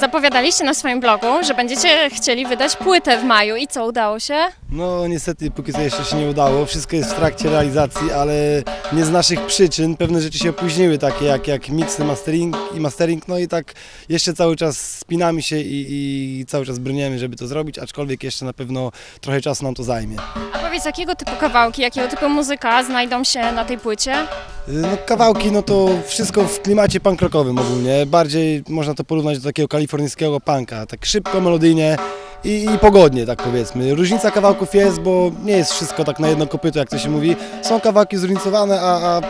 Zapowiadaliście na swoim blogu, że będziecie chcieli wydać płytę w maju i co, udało się? No niestety póki co jeszcze się nie udało, wszystko jest w trakcie realizacji, ale nie z naszych przyczyn. Pewne rzeczy się opóźniły, takie jak, jak mix mastering i mastering, no i tak jeszcze cały czas spinamy się i, i cały czas brniemy, żeby to zrobić, aczkolwiek jeszcze na pewno trochę czasu nam to zajmie. A powiedz, jakiego typu kawałki, jakiego typu muzyka znajdą się na tej płycie? No kawałki, no to wszystko w klimacie punk rockowym ogólnie, bardziej można to porównać do takiego kalifornijskiego punka, tak szybko, melodyjnie i, i pogodnie, tak powiedzmy. Różnica kawałków jest, bo nie jest wszystko tak na jedno kopyto, jak to się mówi. Są kawałki zróżnicowane, a, a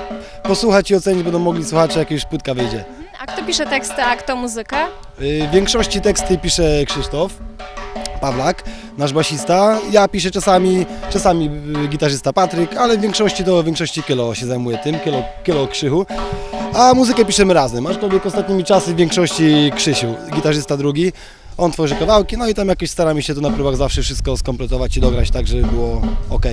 posłuchać i ocenić będą mogli słuchacze, jak już płytka wyjdzie. A kto pisze teksty, a kto muzykę? Y, W większości teksty pisze Krzysztof Pawlak, nasz basista. Ja piszę czasami, czasami y, gitarzysta Patryk, ale w większości to w większości Kielo się zajmuje tym, Kielo, Kielo Krzychu. A muzykę piszemy razem, aczkolwiek ostatnimi czasy w większości Krzysiu, gitarzysta drugi. On tworzy kawałki, no i tam jakoś staramy się tu na próbach zawsze wszystko skompletować i dograć tak, żeby było ok.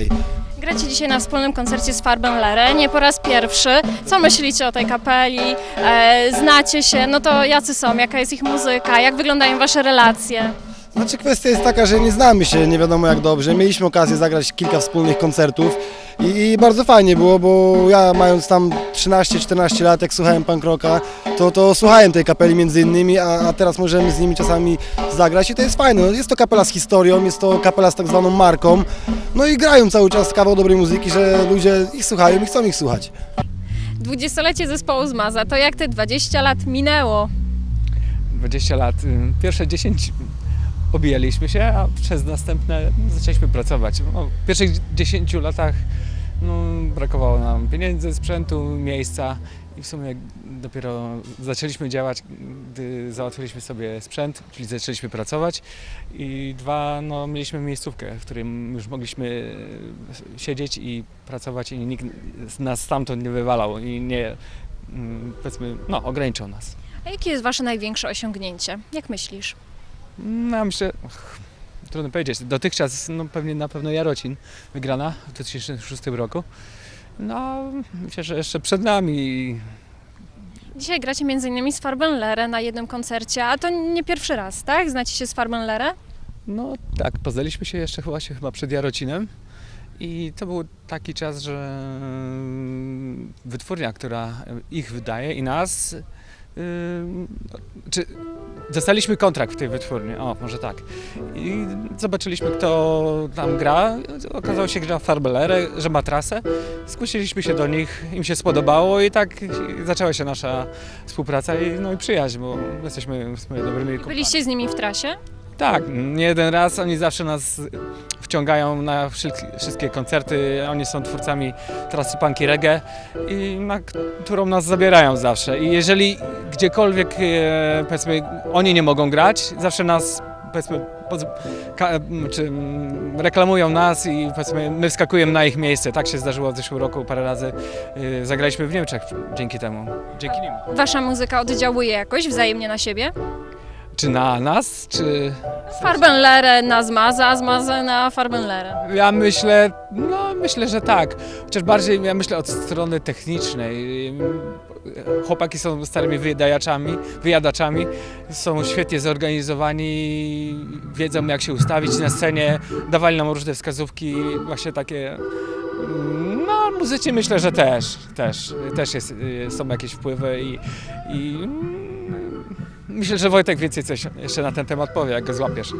Gracie dzisiaj na wspólnym koncercie z Farben Lere, nie po raz pierwszy. Co myślicie o tej kapeli? E, znacie się, no to jacy są, jaka jest ich muzyka, jak wyglądają wasze relacje? Znaczy kwestia jest taka, że nie znamy się nie wiadomo jak dobrze. Mieliśmy okazję zagrać kilka wspólnych koncertów i, i bardzo fajnie było, bo ja mając tam 13-14 lat, jak słuchałem punk rocka, to, to słuchałem tej kapeli między innymi, a, a teraz możemy z nimi czasami zagrać i to jest fajne. No, Jest to kapela z historią, jest to kapela z tak zwaną marką, no i grają cały czas kawał dobrej muzyki, że ludzie ich słuchają i chcą ich słuchać. Dwudziestolecie zespołu Zmaza, to jak te 20 lat minęło? 20 lat. y, Pierwsze 10 obijaliśmy się, a przez następne zaczęliśmy pracować. No, w pierwszych 10 latach no, brakowało nam pieniędzy, sprzętu, miejsca i w sumie dopiero zaczęliśmy działać, gdy załatwiliśmy sobie sprzęt, czyli zaczęliśmy pracować i dwa, no, mieliśmy miejscówkę, w której już mogliśmy e, siedzieć i pracować i nikt nas stamtąd nie wywalał i nie, mm, powiedzmy, no, ograniczał nas. A jakie jest wasze największe osiągnięcie? Jak myślisz? No, myślę, ach, trudno powiedzieć. Dotychczas no, pewnie na pewno Jarocin wygrana w 2006 roku. No, myślę, że jeszcze przed nami. Dzisiaj gracie m.in. z Farben Lere na jednym koncercie, a to nie pierwszy raz, tak? Znacie się z Farben Lere? No tak, poznaliśmy się jeszcze chyba, się chyba przed Jarocinem. I to był taki czas, że mm, wytwórnia, która ich wydaje i nas, yy, czy dostaliśmy kontrakt w tej wytwórni, o może tak. I zobaczyliśmy kto tam gra, okazało się, że gra Farbelere, że ma trasę. Zgłosiliśmy się do nich, im się spodobało i tak zaczęła się nasza współpraca i, no i przyjaźń, bo jesteśmy w sumie dobrymi kumplami. Byliście z nimi w trasie? Tak, nie jeden raz. Oni zawsze nas wciągają na wszystkie koncerty. Oni są twórcami trasy punky reggae, i na którą nas zabierają zawsze. I jeżeli gdziekolwiek, e, powiedzmy, oni nie mogą grać, zawsze nas, powiedzmy, czy reklamują nas i powiedzmy, my wskakujemy na ich miejsce. Tak się zdarzyło w zeszłym roku parę razy. e, Zagraliśmy w Niemczech dzięki temu. Dzięki nim. Wasza muzyka oddziałuje jakoś wzajemnie na siebie? Czy na nas, czy... Farben Lere na Zmaza, a Zmaza na Farben Lere. Ja myślę, no myślę, że tak. Chociaż bardziej ja myślę od strony technicznej. Chłopaki są starymi wyjadaczami, wyjadaczami, są świetnie zorganizowani, wiedzą jak się ustawić na scenie, dawali nam różne wskazówki, właśnie takie. No, muzycznie myślę, że też, też, też jest, są jakieś wpływy i, i myślę, że Wojtek więcej coś jeszcze na ten temat powie, jak go złapiesz.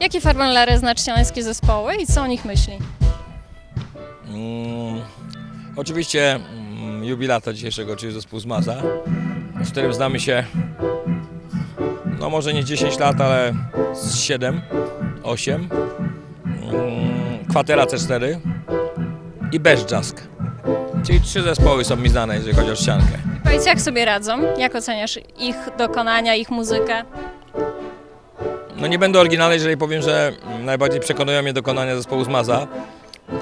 Jakie Farben Lere znacie jańskie zespoły i co o nich myśli? Mm, oczywiście mm, jubilata dzisiejszego, czyli zespół z Maza, z którym znamy się no może nie 10 lat, ale z 7, 8. Mm, kwatera C4 i Bez Jask. Czyli trzy zespoły są mi znane, jeżeli chodzi o ściankę. Powiedz, jak sobie radzą? Jak oceniasz ich dokonania, ich muzykę? No nie będę oryginalny, jeżeli powiem, że najbardziej przekonują mnie dokonania zespołu z Maza,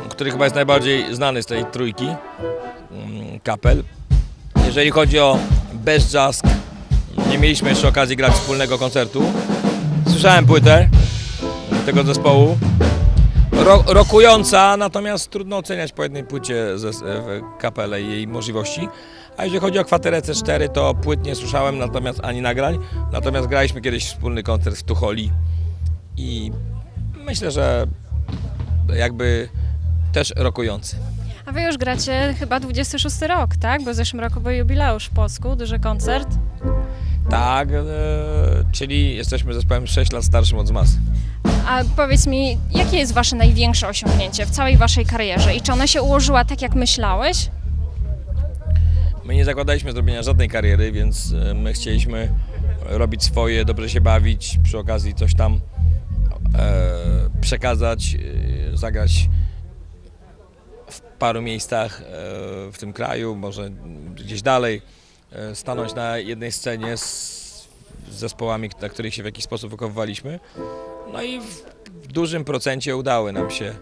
który chyba jest najbardziej znany z tej trójki mm, kapel. Jeżeli chodzi o Best Jask, nie mieliśmy jeszcze okazji grać wspólnego koncertu. Słyszałem płytę tego zespołu ro, rokująca, natomiast trudno oceniać po jednej płycie ze, w kapelę i jej możliwości. A jeżeli chodzi o kwaterę C4, to płyt nie słyszałem, natomiast ani nagrań. Natomiast graliśmy kiedyś wspólny koncert w Tucholi i myślę, że jakby też rokujący. A wy już gracie chyba 26 rok, tak? Bo w zeszłym roku był jubileusz w Polsku, duży koncert. Tak, e, czyli jesteśmy zespołem 6 lat starszym od Zmas. A powiedz mi, jakie jest wasze największe osiągnięcie w całej waszej karierze i czy ona się ułożyła tak, jak myślałeś? My nie zakładaliśmy zrobienia żadnej kariery, więc e, my chcieliśmy robić swoje, dobrze się bawić, przy okazji coś tam e, przekazać, e, zagrać w paru miejscach w tym kraju, może gdzieś dalej, stanąć na jednej scenie z, zespołami, na których się w jakiś sposób wychowywaliśmy. No i w, dużym procencie nam się,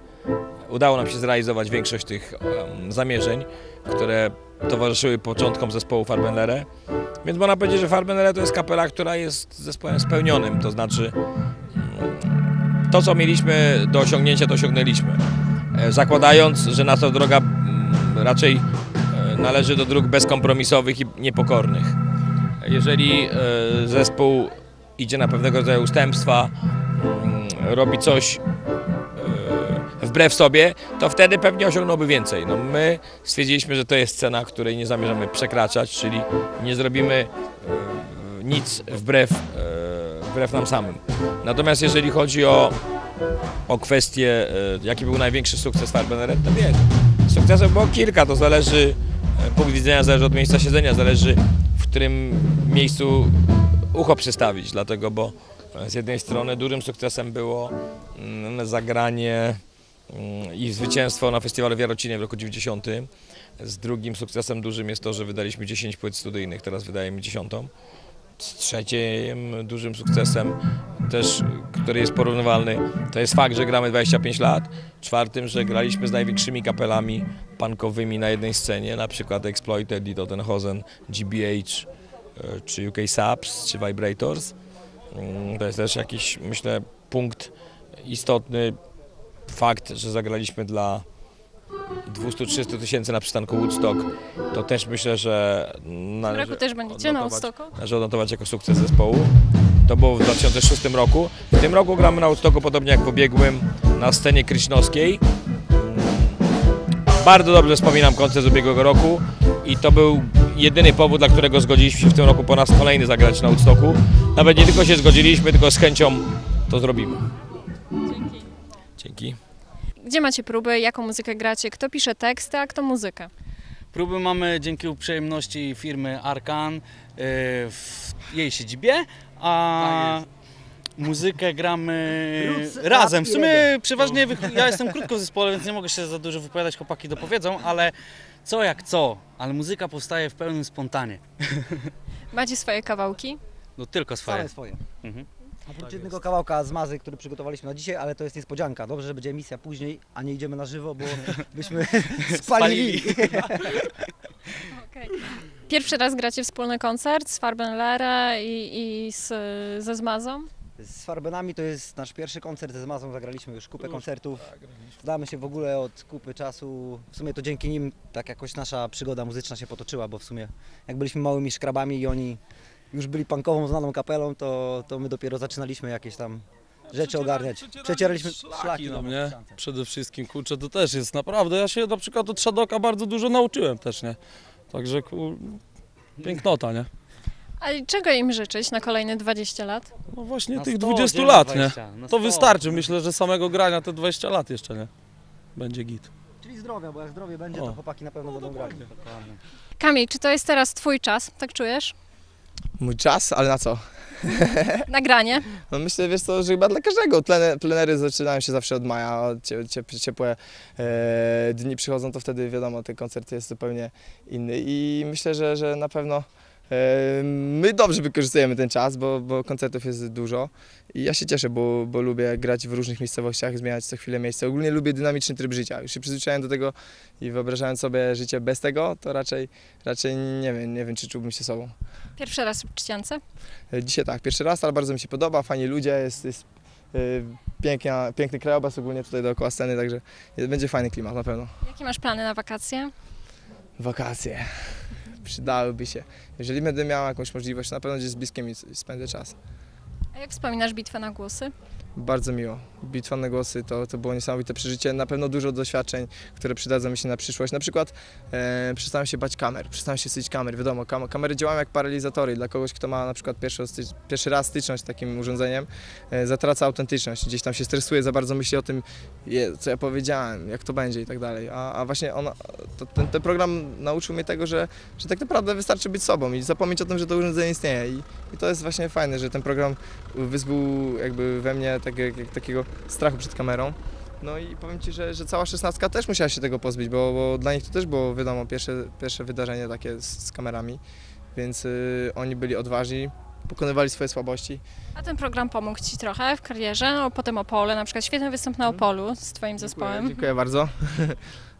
udało nam się zrealizować większość tych em, zamierzeń, które towarzyszyły początkom zespołu Farbenlere. Więc można powiedzieć, że Farbenlere to jest kapela, która jest zespołem spełnionym, to znaczy mm, to, co mieliśmy do osiągnięcia, to osiągnęliśmy. E, Zakładając, że nasza droga mm, raczej e, należy do dróg bezkompromisowych i niepokornych. Jeżeli e, zespół idzie na pewnego rodzaju ustępstwa, robi coś e, wbrew sobie, to wtedy pewnie osiągnąłby więcej. No my stwierdziliśmy, że to jest cena, której nie zamierzamy przekraczać, czyli nie zrobimy e, nic wbrew, e, wbrew nam samym. Natomiast jeżeli chodzi o, o kwestię, jaki był największy sukces Farbeneret, to wiesz, sukcesów było kilka, to zależy, punkt widzenia zależy od miejsca siedzenia, zależy w którym miejscu ucho przystawić, dlatego, bo z jednej strony dużym sukcesem było mm, zagranie mm, i zwycięstwo na festiwalu w Jarocinie w roku 90. Z drugim sukcesem dużym jest to, że wydaliśmy 10 płyt studyjnych, teraz wydajemy 10. Z trzecim dużym sukcesem, też, który jest porównywalny, to jest fakt, że gramy 25 lat. Czwartym, że graliśmy z największymi kapelami punkowymi na jednej scenie, na przykład Exploited, Tottenhausen, GBH, e, czy UK Subs, czy Vibrators. Mm, To jest też jakiś, myślę, punkt istotny, fakt, że zagraliśmy dla 200-300 tysięcy na przystanku Woodstock, to też myślę, że W należy roku też będziecie na Woodstocku? należy odnotować jako sukces zespołu. To było w 2006 roku. W tym roku gramy na Woodstocku podobnie jak w ubiegłym na scenie krysznowskiej. Bardzo dobrze wspominam koncert z ubiegłego roku i to był jedyny powód, dla którego zgodziliśmy się w tym roku po raz kolejny zagrać na Woodstocku. Nawet nie tylko się zgodziliśmy, tylko z chęcią to zrobimy. Dzięki. Gdzie macie próby, jaką muzykę gracie, kto pisze teksty, a kto muzykę? Próby mamy dzięki uprzejmości firmy Arkan y, w jej siedzibie, a muzykę gramy razem. W sumie przeważnie wych- ja jestem krótko w zespole, więc nie mogę się za dużo wypowiadać, chłopaki dopowiedzą, ale co jak co, ale muzyka powstaje w pełnym spontanie. Macie swoje kawałki? No tylko swoje. Same swoje. Mhm. Oprócz jednego kawałka z Mazy, który przygotowaliśmy na dzisiaj, ale to jest niespodzianka. Dobrze, że będzie emisja później, a nie idziemy na żywo, bo byśmy spalili. Okej. Pierwszy raz gracie wspólny koncert z Farbenlere i, i z, ze Zmazą? Z Farbenami to jest nasz pierwszy koncert, z Mazą zagraliśmy już kupę koncertów. Znamy się w ogóle od kupy czasu. W sumie to dzięki nim tak jakoś nasza przygoda muzyczna się potoczyła, bo w sumie jak byliśmy małymi szkrabami i oni już byli punkową, znaną kapelą, to, to my dopiero zaczynaliśmy jakieś tam rzeczy ogarniać. Przecieraliśmy szlaki na mnie przede wszystkim, kurczę, to też jest naprawdę, ja się na przykład od Shadoka bardzo dużo nauczyłem też, nie? Także kur... pięknota, nie? A czego im życzyć na kolejne 20 lat? No właśnie Na tych 100, 20 gdzie lat, 20? nie? Na To 100. wystarczy, myślę, że samego grania te 20 lat jeszcze, nie? Będzie git. Czyli zdrowia, bo jak zdrowie będzie, to O. chłopaki na pewno będą grali. Dokładnie. Kamil, czy to jest teraz twój czas? Tak czujesz? Mój czas, ale na co? Nagranie? No myślę, wiesz co, że chyba dla każdego. Plene, plenery zaczynają się zawsze od maja, cie, cie, ciepłe e, dni przychodzą, to wtedy wiadomo, ten koncert jest zupełnie inny i myślę, że, że na pewno my dobrze wykorzystujemy ten czas, bo, bo koncertów jest dużo i ja się cieszę, bo, bo lubię grać w różnych miejscowościach, zmieniać co chwilę miejsce. Ogólnie lubię dynamiczny tryb życia. Już się przyzwyczaiłem do tego i wyobrażając sobie życie bez tego, to raczej, raczej nie wiem, nie wiem, czy czułbym się sobą. Pierwszy raz w Czciance? E, Dzisiaj tak, pierwszy raz, ale bardzo mi się podoba, fajni ludzie, jest, jest y, piękna, piękny krajobraz ogólnie tutaj dookoła sceny, także będzie fajny klimat na pewno. Jakie masz plany na wakacje? Wakacje przydałyby się. Jeżeli będę miał jakąś możliwość, na pewno gdzieś z bliskim i spędzę czas. A jak wspominasz bitwę na głosy? Bardzo miło. Bitwa na głosy to, to było niesamowite przeżycie. Na pewno dużo doświadczeń, które przydadzą mi się na przyszłość. Na przykład e, przestałem się bać kamer, przestałem się syć kamer. Wiadomo, kam kamery działają jak paralizatory. Dla kogoś, kto ma na przykład pierwszy, pierwszy raz styczność z takim urządzeniem, e, zatraca autentyczność. Gdzieś tam się stresuje, za bardzo myśli o tym, je, co ja powiedziałem, jak to będzie i tak dalej. A, a właśnie ona, to, ten, ten program nauczył mnie tego, że, że tak naprawdę wystarczy być sobą i zapomnieć o tym, że to urządzenie istnieje. I, i to jest właśnie fajne, że ten program wyzbył jakby we mnie tak, jak, takiego strachu przed kamerą. No i powiem Ci, że, że cała szesnastka też musiała się tego pozbyć, bo, bo dla nich to też było, wiadomo, pierwsze, pierwsze wydarzenie takie z, z kamerami, więc y, oni byli odważni, pokonywali swoje słabości. A ten program pomógł Ci trochę w karierze, no, potem Opole, na przykład świetny występ na Opolu z Twoim zespołem. Dziękuję, dziękuję bardzo.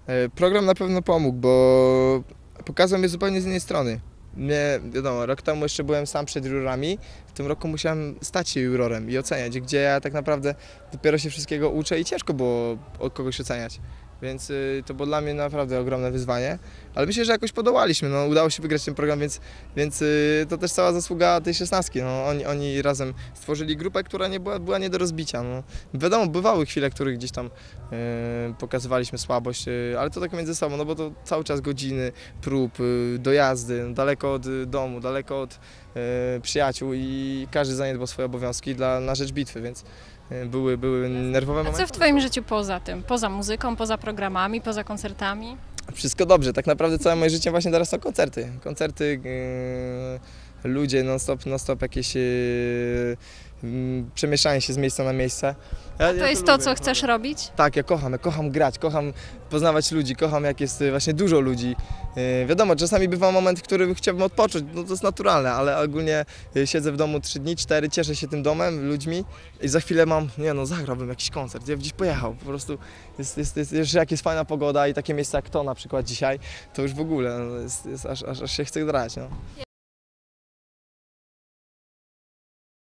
E, Program na pewno pomógł, bo pokazał mnie zupełnie z innej strony. Mnie, wiadomo, rok temu jeszcze byłem sam przed jurorami, w tym roku musiałem stać się jurorem i oceniać, gdzie ja tak naprawdę dopiero się wszystkiego uczę i ciężko było od kogoś oceniać. Więc y, to było dla mnie naprawdę ogromne wyzwanie, ale myślę, że jakoś podołaliśmy. No, udało się wygrać ten program, więc, więc y, to też cała zasługa tej szesnastki. No, oni, oni razem stworzyli grupę, która nie była, była nie do rozbicia. No. Wiadomo, bywały chwile, których gdzieś tam e, pokazywaliśmy słabość, e, ale to tak między sobą, no bo to cały czas godziny prób, e, dojazdy, no, daleko od domu, daleko od przyjaciół i każdy zaniedbał swoje obowiązki dla, na rzecz bitwy, więc e, były, były nerwowe A momenty. co w Twoim życiu poza tym? Poza muzyką, poza programami, poza koncertami? Wszystko dobrze, tak naprawdę całe moje życie właśnie teraz to koncerty. Koncerty, e, ludzie non-stop, non-stop jakieś e, m, przemieszczanie się z miejsca na miejsce. Ja, To jest to, co chcesz robić? Tak, ja kocham, ja kocham grać, kocham poznawać ludzi, kocham jak jest y, właśnie dużo ludzi. Yy, wiadomo, czasami bywa moment, w którym chciałbym odpocząć, no to jest naturalne, ale ogólnie y, siedzę w domu 3 dni, 4, cieszę się tym domem, ludźmi i za chwilę mam, nie no, zagrałbym jakiś koncert, ja bym gdzieś pojechał, po prostu jest, jest, jest, jeszcze jak jest fajna pogoda i takie miejsca jak to na przykład dzisiaj, to już w ogóle no, jest, jest, aż, aż, aż się chce grać. No.